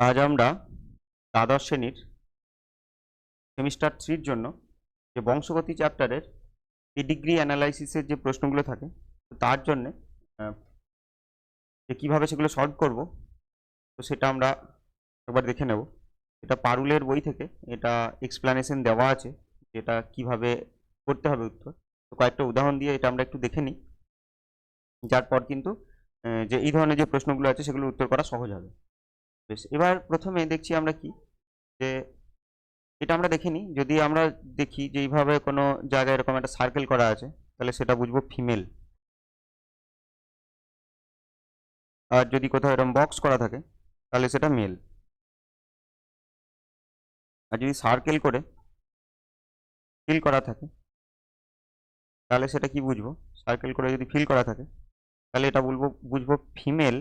আজ আমরা দ্বাদশ শ্রেণির সেমিস্টার থ্রির জন্য যে বংশগতি চ্যাপ্টারের ডিগ্রি অ্যানালাইসিসের যে প্রশ্নগুলো থাকে, তার জন্যে যে কীভাবে সেগুলো সলভ করব, তো সেটা আমরা একবার দেখে নেব। এটা পারুলের বই থেকে, এটা এক্সপ্লানেশন দেওয়া আছে যেটা কীভাবে করতে হবে উত্তর। তো কয়েকটা উদাহরণ দিয়ে এটা আমরা একটু দেখে নিই। যার পর কিন্তু যে এই ধরনের যে প্রশ্নগুলো আছে সেগুলো উত্তর করা সহজ হবে। বেশ, এবার প্রথমে দেখছি আমরা কি? যে এটা আমরা দেখে নিই যদি আমরা দেখি যে এইভাবে কোনো জায়গায় এরকম একটা সার্কেল করা আছে, তাহলে সেটা বুঝব ফিমেল আর যদি কোথাও এরকম বক্স করা থাকে, তাহলে সেটা মেল আর যদি সার্কেল করে ফিল করা থাকে, তাহলে সেটা কি বুঝব? সার্কেল করে যদি ফিল করা থাকে, তাহলে এটা বলব, বুঝব ফিমেল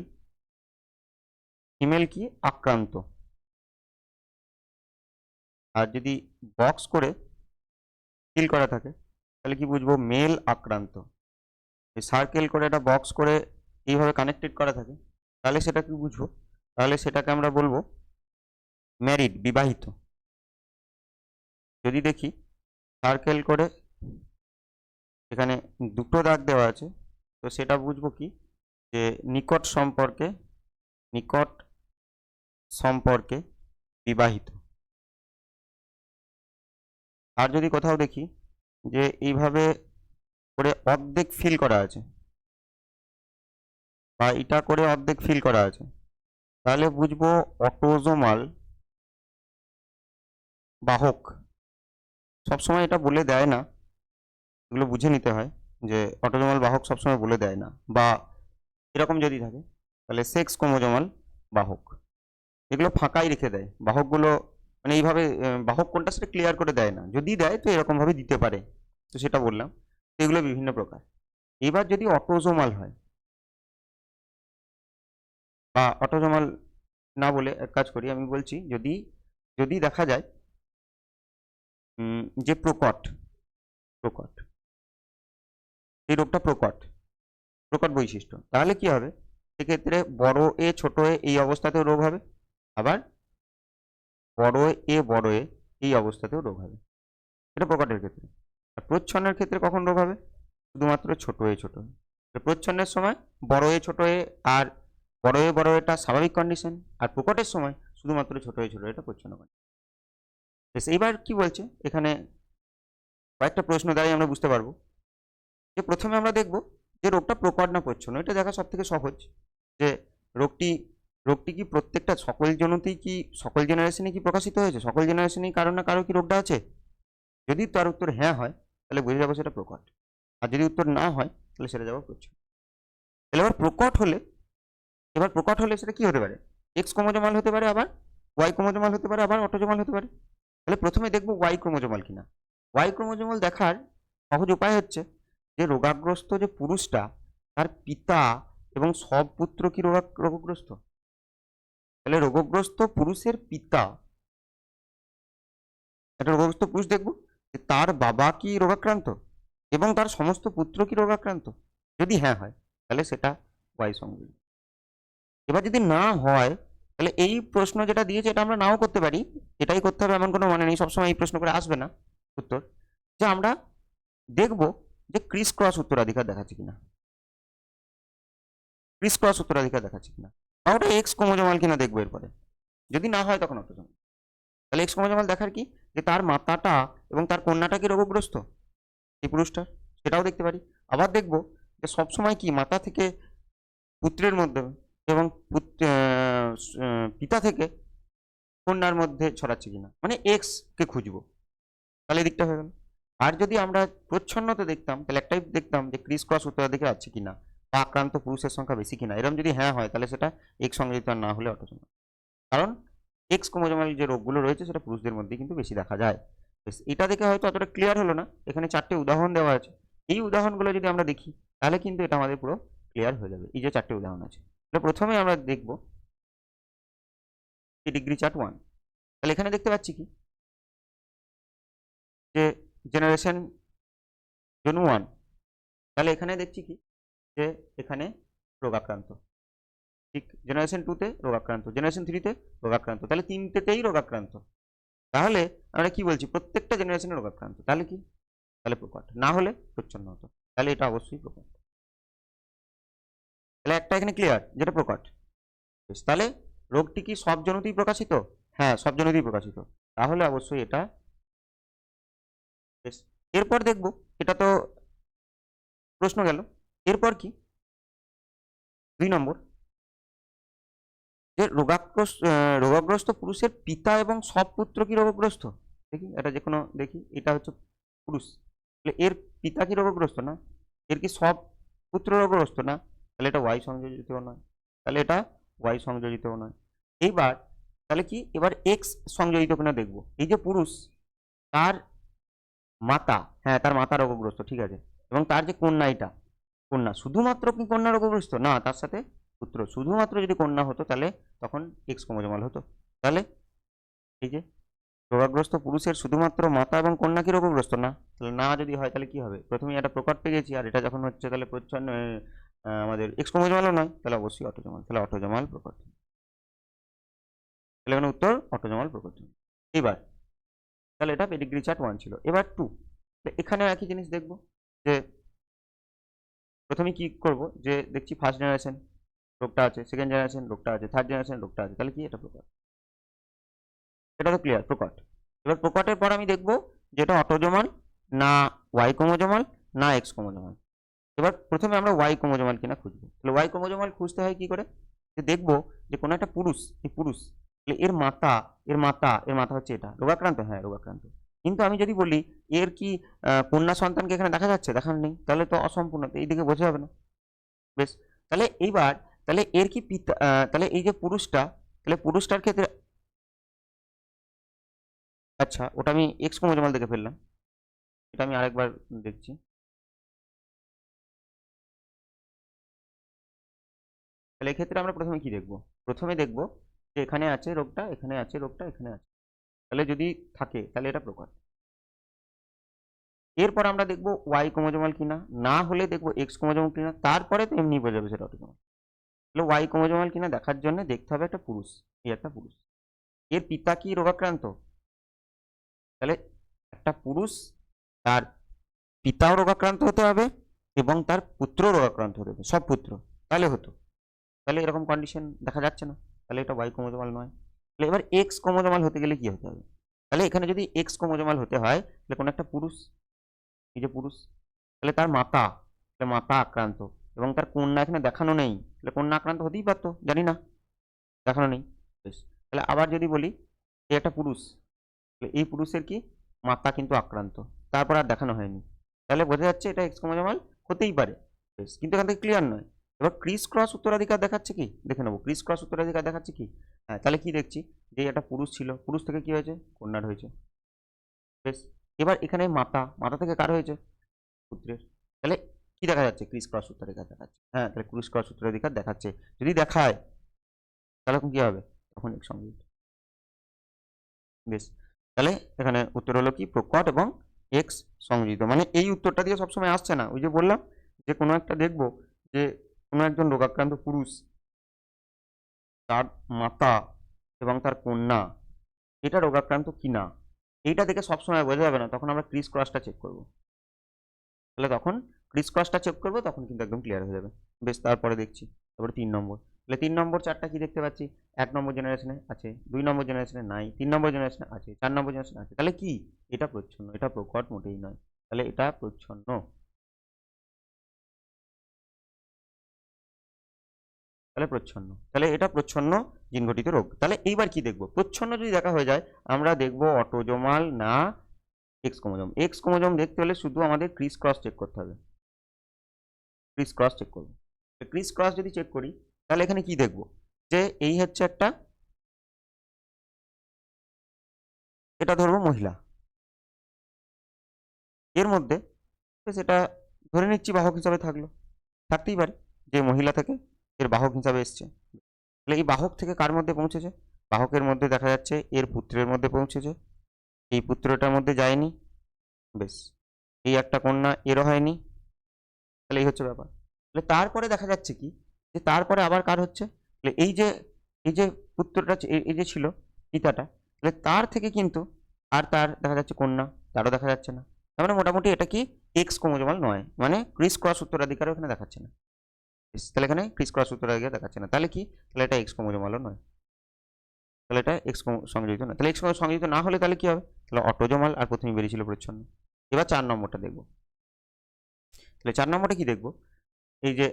ফিমেল কি? আক্রান্ত। আর যদি বক্স করে ফিল করা থাকে, তাহলে কি বুঝব? মেল আক্রান্ত। সার্কেল করে একটা বক্স করে এইভাবে কানেক্টেড করা থাকে, তাহলে সেটা কি বুঝব? তাহলে সেটাকে আমরা বলব ম্যারিড বিবাহিত। যদি দেখি সার্কেল করে এখানে দুটো দাগ দেওয়া আছে, তো সেটা বুঝব কি? যে নিকট সম্পর্কে, নিকট সম্পর্কে বিবাহিত। আর যদি কোথাও দেখি যে এইভাবে করে অর্ধেক ফিল করা আছে, বা এটা করে অর্ধেক ফিল করা আছে, তাহলে বুঝব অটোজোমাল বাহক। সবসময় এটা বলে দেয় না, এগুলো বুঝে নিতে হয় যে অটোজোমাল বাহক সবসময় বলে দেয় না, বা এরকম যদি থাকে, তাহলে সেক্স ক্রোমোজোমাল বাহক। এগুলো ফাঁকাই রেখে দেয়। বাহকগুলো মানে এইভাবে বাহক কোনটা সেটা ক্লিয়ার করে দেয় না। যদি দেয় তো এরকমভাবে দিতে পারে। তো সেটা বললাম। তো এগুলো বিভিন্ন প্রকার। এবার যদি অটোজোমাল হয়, বা অটোজোমাল না বলে এক কাজ করি, আমি বলছি যদি যদি দেখা যায় যে প্রকট প্রকট, এই রোগটা প্রকট প্রকট বৈশিষ্ট্য, তাহলে কি হবে? সেক্ষেত্রে বড় এ, ছোট এ, এই অবস্থাতেও রোগ হবে। আবার বড় এ বড় এ এই অবস্থাতেও রোগ হবে। এটা প্রকটের ক্ষেত্রে। আর প্রচ্ছন্নের ক্ষেত্রে কখন রোগ হবে? শুধুমাত্র ছোট এ ছোট। প্রচ্ছন্নের সময় বড় এ ছোট এ আর বড় এ বড় এটা স্বাভাবিক কন্ডিশন আর প্রকটের সময় শুধুমাত্র ছোট এ, ছোট এটা প্রচ্ছন্ন কন্ডিশন বেশ, এইবার কি বলছে? এখানে কয়েকটা প্রশ্ন দ্বারাই আমরা বুঝতে পারব। যে প্রথমে আমরা দেখব যে রোগটা প্রকট না প্রচ্ছন্ন, এটা দেখা সব থেকে সহজ যে রোগটি রোগটি কি প্রত্যেকটা সকল জনতেই কি, সকল জেনারেশনে কি প্রকাশিত হয়েছে? সকল জেনারেশনেই কারও না কারও কি রোগটা আছে? যদি তার উত্তর হ্যাঁ হয়, তাহলে বুঝে যাব সেটা প্রকট। আর যদি উত্তর না হয়, তাহলে সেটা যাব প্রচ্ছন্ন তাহলে এবার প্রকট হলে, এবার প্রকট হলে সেটা কি হতে পারে? এক্স ক্রোমোজোমাল হতে পারে আবার ওয়াই ক্রোমোজোমাল হতে পারে, আবার অটোজোমাল হতে পারে। তাহলে প্রথমে দেখব ওয়াই ক্রোমোজোমাল কিনা। ওয়াই ক্রোমোজোমাল দেখার সহজ উপায় হচ্ছে যে, রোগাগ্রস্ত যে পুরুষটা, তার পিতা এবং সব পুত্র কি রোগা রোগগ্রস্ত? তাহলে রোগগ্রস্ত পুরুষের পিতা, একটা রোগগ্রস্ত পুরুষ দেখব, যে তার বাবা কি রোগাক্রান্ত এবং তার সমস্ত পুত্র কি রোগাক্রান্ত? যদি হ্যাঁ হয়, তাহলে সেটা ওয়াই এবার যদি না হয়, তাহলে এই প্রশ্ন যেটা দিয়েছে এটা আমরা নাও করতে পারি। এটাই করতে হবে, এমন কোনো মানে নেই, সবসময় এই প্রশ্ন করে আসবে না। উত্তর, যে আমরা দেখব যে ক্রিস ক্রস উত্তরাধিকার দেখাচ্ছে কিনা। ক্রিস ক্রস উত্তরাধিকার দেখাচ্ছে কিনা। বা ওটা এক্স ক্রোমোজোমাল কিনা দেখব এরপরে। যদি না হয় তখন অটোজোমাল তাহলে এক্স ক্রোমোজোমাল দেখার কি? যে তার মাতাটা এবং তার কন্যাটা কি রোগগ্রস্ত? এই পুরুষটার সেটাও দেখতে পারি। আবার দেখব যে সবসময় কি মাতা থেকে পুত্রের মধ্যে এবং পিতা থেকে কন্যার মধ্যে ছড়াচ্ছে কিনা? মানে এক্স কে খুঁজবো। তাহলে দিকটা হয়ে গেল। আর যদি আমরা প্রচ্ছন্নতা দেখতাম, তাহলে একটাই দেখতাম যে ক্রিস ক্রস উত্তরাধিকার আছে কিনা? আক্রান্ত পুরুষের সংখ্যা বেশি কিনা, এরকম যদি হ্যাঁ হয়, তাহলে সেটা এক্স সংযোজিত না হলে অটোজোমাল। কারণ এক্স ক্রোমোজোমাল যে রোগগুলো রয়েছে, সেটা পুরুষদের মধ্যে কিন্তু বেশি দেখা যায়। বেশ, এটা দেখে হয়তো অতটা ক্লিয়ার হলো না। এখানে চারটে উদাহরণ দেওয়া আছে। এই উদাহরণগুলো যদি আমরা দেখি, তাহলে কিন্তু এটা আমাদের পুরো ক্লিয়ার হয়ে যাবে। এই যে চারটে উদাহরণ আছে। তাহলে প্রথমে আমরা দেখব ডিগ্রি চার্ট ওয়ান তাহলে এখানে দেখতে পাচ্ছি কি? যে জেনারেশন জন ওয়ান তাহলে এখানে দেখছি কি? যে এখানে? রোগাক্রান্ত। ঠিক? জেনারেশন টুতে রোগাক্রান্ত। জেনারেশন থ্রিতে রোগাক্রান্ত। তাহলে তিনটেতেই রোগাক্রান্ত। তাহলে আমরা কি বলছি? প্রত্যেকটা জেনারেশনে রোগাক্রান্ত। তাহলে কি? তাহলে প্রকট। না হলে প্রচ্ছন্ন হতো। তাহলে এটা অবশ্যই প্রকট। তাহলে একটা এখানে ক্লিয়ার যেটা প্রকট। তাহলে রোগটি কি সব জনতেই প্রকাশিত? হ্যাঁ সব জনতেই প্রকাশিত। তাহলে অবশ্যই এটা এরপর দেখব, এটা তো প্রশ্ন গেল। এরপর কি? দুই নম্বর। যে রোগাগ্রস্ত রোগাগ্রস্ত পুরুষের পিতা এবং সব পুত্র কি রোগগ্রস্ত? দেখি, এটা যে কোনো দেখি, এটা হচ্ছে পুরুষ। তাহলে এর পিতা কি রোগগ্রস্ত না? এর কি সব পুত্র রোগগ্রস্ত না? তাহলে এটা ওয়াই সংযোজিতও নয়। তাহলে এটা ওয়াই সংযোজিতও নয়। এইবার তাহলে কি? এবার এক্স সংযোজিত কিনা দেখব। এই যে পুরুষ, তার মাতা হ্যাঁ তার মাতা রোগগ্রস্ত, ঠিক আছে? এবং তার যে কন্যা এটা কন্যা। শুধুমাত্র কি কন্যা রোগগ্রস্ত না, তার সাথে পুত্র। শুধুমাত্র যদি কন্যা হতো, তাহলে তখন এক্স ক্রোমোজোমাল হতো। তাহলে এই যে রোগাগ্রস্ত পুরুষের শুধুমাত্র মাতা এবং কন্যা কি রোগগ্রস্ত? না। তাহলে না যদি হয়, তাহলে কি হবে? প্রথমে একটা প্রকট পেয়ে গেছি আর এটা যখন হচ্ছে, তাহলে প্রচ্ছন্ন আমাদের এক্স ক্রোমোজোমালও নয়, তাহলে অবশ্যই অটোজোমাল। তাহলে অটোজোমাল প্রকট তাহলে এখানে উত্তর, অটোজোমাল প্রকট এবার, তাহলে এটা পেডিগ্রি চার্ট ওয়ান ছিল। এবার টু এখানেও একই জিনিস দেখব, যে প্রথমে কি করব? যে দেখছি ফার্স্ট জেনারেশন রোগটা আছে সেকেন্ড জেনারেশন রোগটা আছে থার্ড জেনারেশন রোগটা আছে, তাহলে কি এটা প্রকট? এটা তো ক্লিয়ার প্রকট। এবার প্রকটের পর আমি দেখব যে এটা অটোজোমাল না ওয়াই ক্রোমোজোমাল না এক্স ক্রোমোজোমাল। এবার প্রথমে আমরা ওয়াই ক্রোমোজোমাল কিনা খুঁজবো। তাহলে ওয়াই ক্রোমোজোমাল খুঁজতে হয় কি করে? যে দেখব যে কোনো একটা পুরুষ, এই পুরুষ এর মাতা এর মাতা এর মাথা হচ্ছে এটা, রোগাক্রান্ত হ্যাঁ রোগাক্রান্ত। কিন্তু আমি যদি বলি, এর কি কন্যা সন্তানকে এখানে দেখা যাচ্ছে? দেখানো নেই। তাহলে তো অসম্পূর্ণ। তো এইদিকে বোঝা যাবে না। বেশ। তাহলে এইবার, তাহলে এর কি পিতা তাহলে এই যে পুরুষটা, তাহলে পুরুষটার ক্ষেত্রে আচ্ছা ওটা আমি এক্স ক্রোমোজোমাল দেখে ফেললাম। এটা আমি আরেকবার দেখছি। তাহলে এক্ষেত্রে আমরা প্রথমে কি দেখব? প্রথমে দেখব যে এখানে আছে রোগটা, এখানে আছে রোগটা, এখানে আছে। তাহলে যদি থাকে, তাহলে এটা প্রকার। এরপর আমরা দেখব ওয়াই ক্রোমোজোমাল কিনা, না হলে দেখব এক্স ক্রোমোজোমাল কিনা, তারপরে তো এমনি বোঝা যাবে সেটা অটোজোমাল তাহলে ওয়াই ক্রোমোজোমাল কিনা দেখার জন্য দেখতে হবে একটা পুরুষ, এই একটা পুরুষ। এর পিতা কি রোগাক্রান্ত? তাহলে একটা পুরুষ, তার পিতাও রোগাক্রান্ত হতে হবে এবং তার পুত্র রোগাক্রান্ত হতে হবে, সব পুত্র। তাহলে হতো। তাহলে এরকম কন্ডিশন দেখা যাচ্ছে না। তাহলে এটা ওয়াই ক্রোমোজোমাল নয়। তাহলে এবার এক্স ক্রোমোজোমাল হতে গেলে কি হতে হবে? তাহলে এখানে যদি এক্স ক্রোমোজোমাল হতে হয়, তাহলে কোনো একটা পুরুষ, এই যে পুরুষ, তাহলে তার মাতা, তাহলে মাতা আক্রান্ত এবং তার কন্যা এখানে দেখানো নেই, তাহলে কন্যা আক্রান্ত হতেই পারতো, জানি না, দেখানো নেই তাহলে আবার যদি বলি এই একটা পুরুষ, তাহলে এই পুরুষের কি? মাতা কিন্তু আক্রান্ত, তারপর আর দেখানো হয়নি, তাহলে বোঝা যাচ্ছে এটা এক্স ক্রোমোজোমাল হতেই পারে কিন্তু এখান থেকে ক্লিয়ার নয় এবার ক্রিস ক্রস উত্তরাধিকার দেখাচ্ছে কি? দেখে নেব ক্রিস ক্রস উত্তরাধিকার দেখাচ্ছে কি? হ্যাঁ তাহলে কি দেখছি? যে একটা পুরুষ ছিল, পুরুষ থেকে কি হয়েছে? কন্যার হয়েছে। বেশ, এবার এখানে মাতা মাতা থেকে কার হয়েছে? পুত্রের। তাহলে কি দেখা যাচ্ছে? ক্রিস ক্রস উত্তরাধিকার দেখাচ্ছে। হ্যাঁ তাহলে ক্রিস ক্রস উত্তরাধিকার দেখাচ্ছে। যদি দেখায়, তাহলে কি হবে? তখন এক সঙ্গে বেশ, তাহলে এখানে উত্তর হলো কি? প্রকট এবং এক্স সংযোজিত। মানে এই উত্তরটা দিয়ে সবসময় আসছে না। ওই যে বললাম যে কোনো একটা দেখব যে কোনো একজন রোগাক্রান্ত পুরুষ। তার মাতা এবং তার কন্যা, এটা রোগাক্রান্ত কিনা এইটা দেখে সবসময় বোঝা যাবে না, তখন আমরা ক্রিস ক্রসটা চেক করব। তাহলে তখন ক্রিস ক্রসটা চেক করব, তখন কিন্তু একদম ক্লিয়ার হয়ে যাবে। বেশ, তারপরে দেখছি। তারপরে তিন নম্বর। তাহলে তিন নম্বর চারটা কি দেখতে পাচ্ছি? এক নম্বর জেনারেশনে আছে, দুই নম্বর জেনারেশনে নাই, তিন নম্বর জেনারেশনে আছে, চার নম্বর জেনারেশনে আছে। তাহলে কি? এটা প্রচ্ছন্ন, এটা প্রকট মোটেই নয়। তাহলে এটা প্রচ্ছন্ন। তাহলে প্রচ্ছন্ন। তাহলে এটা প্রচ্ছন্ন জিনঘটিত রোগ। তাহলে এইবার কি দেখব? প্রচ্ছন্ন যদি দেখা হয়ে যায়, আমরা দেখব অটোজোমাল না এক্স ক্রোমোজোম। এক্স ক্রোমোজোম দেখতে হলে শুধু আমাদের ক্রিস ক্রস চেক করতে হবে। ক্রিস ক্রস চেক করব। ক্রিস ক্রস যদি চেক করি, তাহলে এখানে কি দেখব? যে এই হচ্ছে একটা এটা ধরবো মহিলা। এর মধ্যে, সেটা ধরে নিচ্ছি বাহক হিসাবে থাকল। থাকতেই পারে যে মহিলা থেকে। এর বাহক হিসাবে এসছে। তাহলে এই বাহক থেকে কার মধ্যে পৌঁছেছে? বাহকের মধ্যে দেখা যাচ্ছে এর পুত্রের মধ্যে পৌঁছেছে। এই পুত্রটার মধ্যে যায়নি। বেশ, এই একটা কন্যা এরও হয়নি। তাহলে এই হচ্ছে ব্যাপার। তাহলে তারপরে দেখা যাচ্ছে কি? যে তারপরে আবার কার হচ্ছে? তাহলে এই যে এই যে পুত্রটা এই- যে ছিল, পিতাটা, তাহলে তার থেকে কিন্তু আর তার দেখা যাচ্ছে কন্যা, তারও দেখা যাচ্ছে না। তার মানে মোটামুটি এটা কি এক্স ক্রোমোজোমাল নয় মানে ক্রিস ক্রস উত্তরাধিকারও এখানে দেখাচ্ছে না। তাহলে এখানে ক্রিস ক্রস উত্তরাধিকার দেখাচ্ছে না। তাহলে কি? তাহলে এটা এক্স ক্রোমোজোমালও নয়। তাহলে এটা এক্স সংযোজিত না। তাহলে এক্স সংযোজিত না হলে তাহলে কি হবে? তাহলে অটোজোমাল আর প্রথমে বেরিয়েছিল প্রচ্ছন্ন। এবার চার নম্বরটা দেখব। তাহলে চার নম্বরটা কি দেখব? এই যে,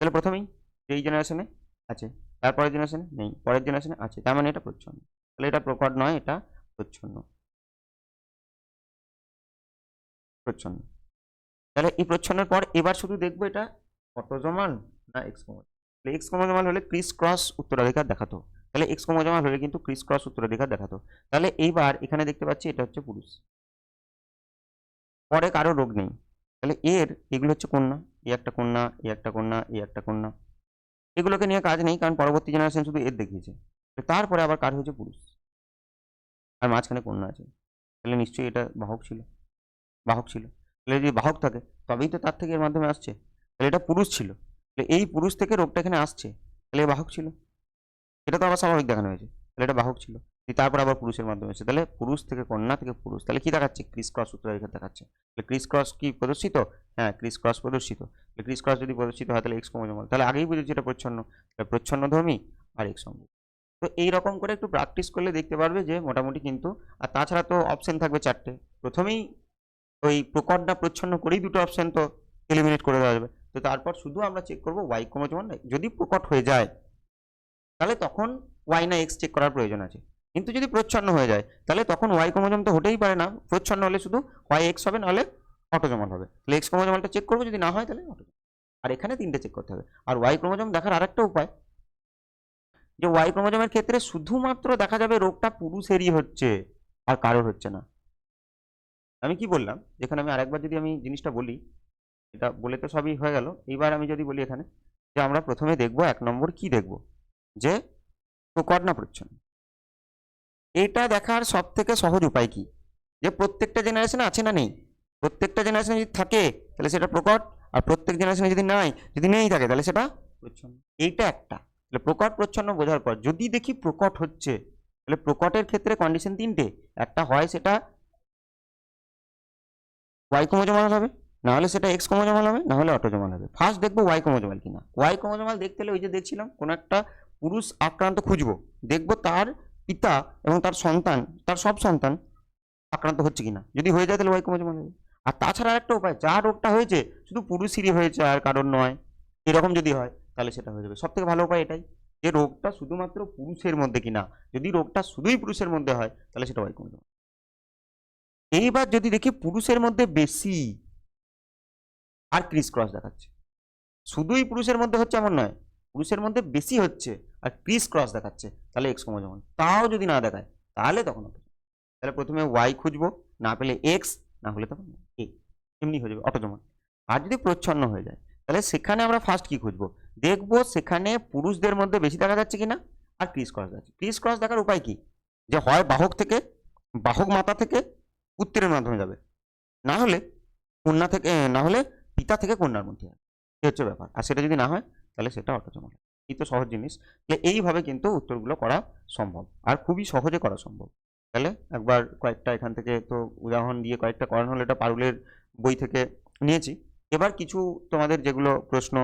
তাহলে প্রথমেই এই জেনারেশনে আছে, তারপরের জেনারেশনে নেই, পরের জেনারেশনে আছে, তার মানে এটা প্রচ্ছন্ন। তাহলে এটা প্রকট নয়, এটা প্রচ্ছন্ন। প্রচ্ছন্ন। তাহলে এই প্রচ্ছন্নের পর এবার শুধু দেখব এটা অটোজোমাল না এক্স ক্রোমোজোমাল তাহলে এক্স ক্রোমোজোমাল হলে ক্রিস ক্রস উত্তরাধিকার দেখাতো। তাহলে এক্স ক্রোমোজোমাল হলে কিন্তু ক্রিস ক্রস উত্তরাধিকার দেখাতো। তাহলে এইবার এখানে দেখতে পাচ্ছি এটা হচ্ছে পুরুষ। পরে কারও রোগ নেই। তাহলে এর এগুলো হচ্ছে কন্যা। এ একটা কন্যা, এ একটা কন্যা, এ একটা কন্যা। এগুলোকে নিয়ে কাজ নেই কারণ পরবর্তী জেনারেশন শুধু এর দেখিয়েছে। তারপরে আবার কার হয়েছে পুরুষ? আর মাঝখানে কন্যা আছে। তাহলে নিশ্চয়ই এটা বাহক ছিল। বাহক ছিল। তাহলে যদি বাহক থাকে, তবেই তো তার থেকে এর মাধ্যমে আসছে। তাহলে এটা পুরুষ ছিল। তাহলে এই পুরুষ থেকে রোগটা এখানে আসছে। তাহলে বাহক ছিল। এটা তো আবার স্বাভাবিক দেখানো হয়েছে। তাহলে এটা বাহক ছিল। তারপর আবার পুরুষের মাধ্যমে এসেছে। তাহলে পুরুষ থেকে কন্যা থেকে পুরুষ, তাহলে কি দেখাচ্ছে? ক্রিস ক্রস উত্তরাধিকার দেখাচ্ছে। তাহলে ক্রিস ক্রস কি প্রদর্শিত? হ্যাঁ ক্রিস ক্রস প্রদর্শিত। তাহলে ক্রিস ক্রস যদি প্রদর্শিত হয়, তাহলে এক্স ক্রোমোজোমাল তাহলে আগেই বুঝেছি এটা প্রচ্ছন্ন। তাহলে প্রচ্ছন্ন ধর্মী আর এক্স সঙ্গে তো এই রকম করে একটু প্র্যাকটিস করলে দেখতে পারবে যে মোটামুটি কিন্তু, আর তাছাড়া তো অপশন থাকবে চারটে। প্রথমেই ওই প্রকট না প্রচ্ছন্ন করেই দুটো অপশন তো এলিমিনেট করে দেওয়া যাবে। তো তারপর শুধু আমরা চেক করব ওয়াই ক্রোমোজোমাল যদি প্রকট হয়ে যায়, তাহলে তখন ওয়াই না এক্স চেক করার প্রয়োজন আছে। কিন্তু যদি প্রচ্ছন্ন হয়ে যায়, তাহলে তখন ওয়াই ক্রোমোজোম তো হতেই পারে না। প্রচ্ছন্ন হলে শুধু ওয়াই এক্স হবে, নাহলে অটোজোমাল হবে। তাহলে এক্স ক্রোমোজোমালটা চেক করব, যদি না হয় তাহলে অটোজোমাল আর এখানে তিনটে চেক করতে হবে। আর ওয়াই ক্রোমোজোম দেখার আরেকটা উপায়, যে ওয়াই ক্রোমোজোমের ক্ষেত্রে শুধুমাত্র দেখা যাবে রোগটা পুরুষেরই হচ্ছে, আর কারোর হচ্ছে না। আমি কি বললাম? এখানে আমি আরেকবার যদি আমি জিনিসটা বলি এটা বলে তো সবই হয়ে গেল। এইবার আমি যদি বলি এখানে যে আমরা প্রথমে দেখব এক নম্বর কি দেখব? যে প্রকট না প্রচ্ছন্ন। এটা দেখার সব থেকে সহজ উপায় কি? যে প্রত্যেকটা জেনারেশনে আছে না নেই? প্রত্যেকটা জেনারেশনে যদি থাকে তাহলে সেটা প্রকট আর প্রত্যেক জেনারেশনে যদি নাই যদি নেই থাকে তাহলে সেটা প্রচ্ছন্ন। এইটা একটা। তাহলে প্রকট প্রচ্ছন্ন বোঝার পর যদি দেখি প্রকট হচ্ছে তাহলে প্রকটের ক্ষেত্রে কন্ডিশন তিনটে। একটা হয় সেটা ওয়াই ক্রোমোজোমাল হবে না হলে সেটা এক্স ক্রোমোজোমাল হবে না হলে অটোজোমাল হবে। ফার্স্ট দেখব ওয়াই ক্রোমোজোমাল কিনা। ওয়াই ক্রোমোজোমাল দেখতে হলে ওই যে দেখছিলাম, কোনো একটা পুরুষ আক্রান্ত খুঁজবো। দেখব তার পিতা এবং তার সন্তান, তার সব সন্তান আক্রান্ত হচ্ছে কিনা। যদি হয়ে যায় তাহলে ওয়াই ক্রোমোজোমাল হবে। আর তাছাড়া একটা উপায়, যা রোগটা হয়েছে, শুধু পুরুষেরই হয়েছে আর কারণ নয়, এরকম যদি হয়, তাহলে সেটা হয়ে যাবে। সব থেকে ভালো উপায় এটাই, যে রোগটা শুধুমাত্র পুরুষের মধ্যে কিনা। যদি রোগটা শুধুই পুরুষের মধ্যে হয়, তাহলে সেটা ওয়াই ক্রোমোজোমাল। এইবার যদি দেখি পুরুষের মধ্যে বেশি আর ক্রিস ক্রস দেখাচ্ছে। শুধুই পুরুষের মধ্যে হচ্ছে এমন নয়, পুরুষের মধ্যে বেশি হচ্ছে আর ক্রিস ক্রস দেখাচ্ছে, তাহলে এক্স ক্রোমোজোম। তাও যদি না দেখায়, তাহলে তখন। তাহলে প্রথমে ওয়াই খুঁজবো, না পেলে এক্স না হলে তখন এ এমনি হয়ে যাবে, অটোজোমাল। আর যদি প্রচ্ছন্ন হয়ে যায়, তাহলে সেখানে আমরা ফার্স্ট কি খুঁজবো? দেখব সেখানে পুরুষদের মধ্যে বেশি দেখা যাচ্ছে কি না আর ক্রিস ক্রস দেখাচ্ছে। ক্রিস ক্রস দেখার উপায় কি? যে হয় বাহক থেকে, বাহক মাতা থেকে পুত্রের মাধ্যমে যাবে। না হলে কন্যা থেকে, না হলে পিতা থেকে কন্যার মধ্যে এই হচ্ছে ব্যাপার। আর সেটা যদি না হয়, তাহলে সেটা অটোজোমাল এই তো সহজ জিনিস। তাহলে এইভাবে কিন্তু উত্তরগুলো করা সম্ভব। আর খুবই সহজে করা সম্ভব। তাহলে একবার কয়েকটা এখান থেকে তো উদাহরণ দিয়ে কয়েকটা করানো হলো, এটা পারুলের বই থেকে নিয়েছি। এবার কিছু তোমাদের যেগুলো প্রশ্ন,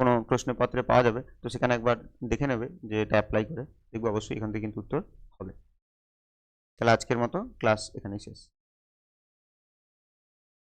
কোনো প্রশ্নপত্রে পাওয়া যাবে, তো সেখানে একবার দেখে নেবে যে এটা অ্যাপ্লাই করে। দেখব অবশ্যই এখান থেকে কিন্তু উত্তর হবে। তাহলে আজকের মতো ক্লাস এখানেই শেষ।